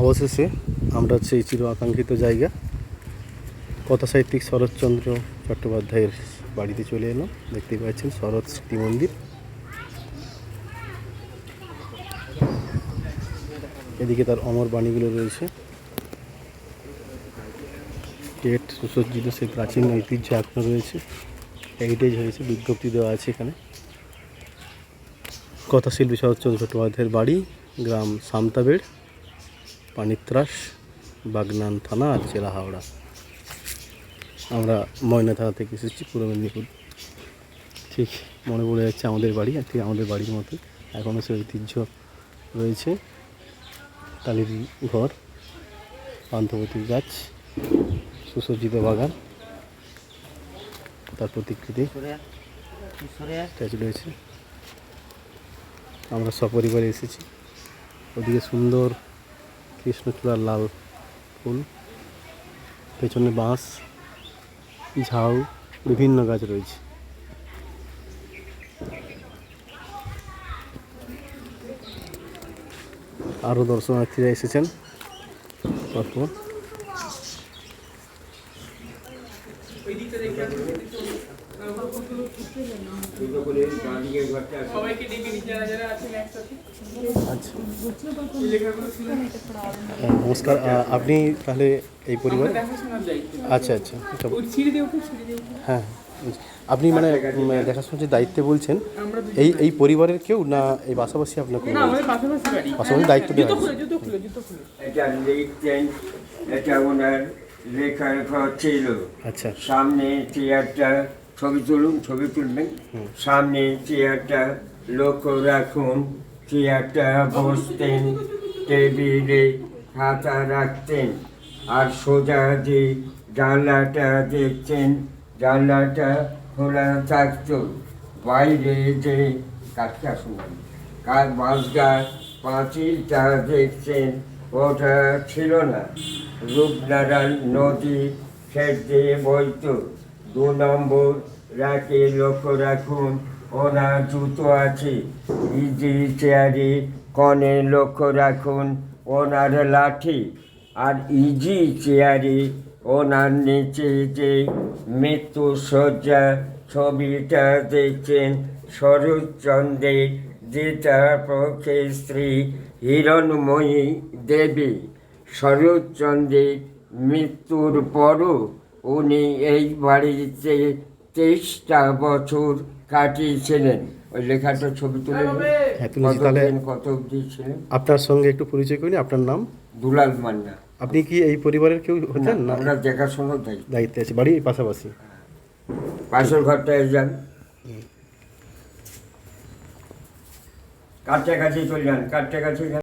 অবশেষে আমরা সেই চির আকাঙ্ক্ষিত জায়গা কথা সাহিত্যিক শরৎচন্দ্র চট্টোপাধ্যায়ের বাড়িতে চলে এলাম। দেখতে পাচ্ছেন শরৎ স্মৃতি মন্দির। এদিকে তার অমর বাণীগুলো রয়েছে। গেট সুসজ্জিত সেই প্রাচীন ঐতিহ্য এখনও রয়েছে। হেরিটেজ হয়েছে, বিজ্ঞপ্তি দেওয়া আছে এখানে। কথাশিল্পী শরৎচন্দ্র চট্টোপাধ্যায়ের বাড়ি, গ্রাম সামতাবেড়। পানিত্রাস, বাগনান থানা আর জেলা হাওড়া। আমরা ময়না থানা থেকে এসেছি, পূর্ব মেদিনীপুর। ঠিক মনে পড়ে যাচ্ছে আমাদের বাড়ি ঠিক আমাদের বাড়ির মতো। এখনও সে ঐতিহ্য রয়েছে। টালির ঘর পান্থপতি গাছ, সুসজ্জিত বাগান। তার প্রতিকৃতি রয়েছে। আমরা সপরিবারে এসেছি। ওদিকে সুন্দর কৃষ্ণচূড়ার লাল ফুল পেছনে বাঁশ ঝাউ বিভিন্ন গাছ রয়েছে। আরও দর্শনার্থীরা এসেছেন। পরপর নমস্কার। আপনি তাহলে এই পরিবার দায়িত্ব। আচ্ছা আচ্ছা। উঠে হ্যাঁ আপনি মানে দেখাশোনার যে দায়িত্বে বলছেন এই এই পরিবারের কেউ না এই পাশাপাশি আপনার কোনো পাশাপাশি দায়িত্ব দেওয়া জুতো হয়েছে। আচ্ছা। সামনে চেয়ারটা ছবি তুলুন ছবি তুলবেন। সামনে চেয়ারটা লক্ষ্য রাখুন। চেয়ারটা বসতেন টেবিলে খাতা রাখতেন। আর সোজা যে জানলাটা দেখছেন জানলাটা খোলা থাকতো। বাইরে যে কাজটা শুনুন কাজ বাঁশগাছ পাঁচিলটা দেখছেন ওটা ছিল না। রূপনারায়ণ নদী দিয়ে বইতো। দু নম্বর রাকে লক্ষ্য রাখুন ওনার জুতো আছে। ইজি চেয়ারে কনে লক্ষ্য রাখুন ওনার লাঠি। আর ইজি চেয়ারে ওনার নিচে যে মৃত্যু শয্যা ছবিটা দেখছেন শরৎচন্দ্রের যেটা পক্ষে স্ত্রী হিরণময়ী দেবী। শরৎচন্দ্রের মৃত্যুর পরও উনি এই বাড়িতে তেইশটা বছর কাটিয়েছিলেন। ওই লেখাটা ছবি তুলে। হ্যাঁ, কতদিন কত অবধি ছিলেন? আপনার সঙ্গে একটু পরিচয় করিনি আপনার নাম? দুলাল মান্না। আপনি কি এই পরিবারের কেউ হচ্ছেন? না? আমরা দেখাশোনার দায়িত্ব দায়িত্বে আছে বাড়ির পাশাপাশি। পাশের ঘরটায় যান। কাছাকাছি চলে যান কাছাকাছি যান